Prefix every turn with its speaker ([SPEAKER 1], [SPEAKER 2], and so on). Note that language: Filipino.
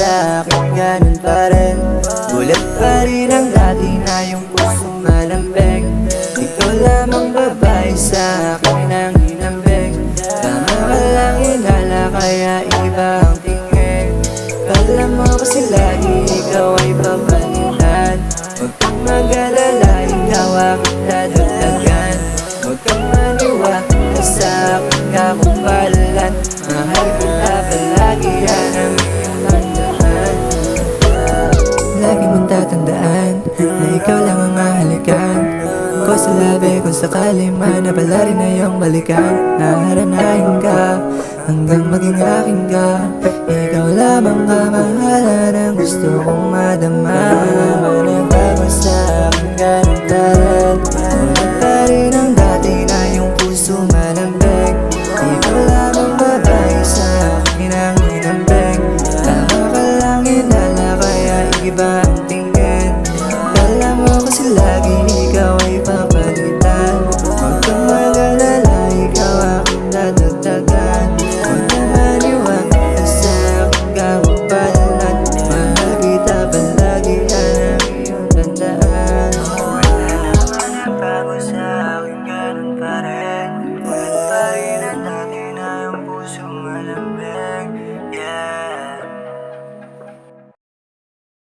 [SPEAKER 1] sa akin ganun pa rin. Bulat pa rin ang dati na yung puso malambing. Ikaw lamang babae sa akin ang hinambing Tama ka lang inala kaya iba ang tingin. Kala mo kasi lagi ikaw ay babalikan Huwag kang mag-alala, ikaw aking Labi kung sakali man Na pala rin na iyong balikan. Naharanahin ka Hanggang maging akin ka. Ikaw lamang kamahalan Ang gusto kong madama. Managbago sa akin ganun pa rin Ulit pa rin ang dati na yung puso malambing Ikaw lamang babae sa akin ang hinambing Tama ka lang inala kaya iba ang tingin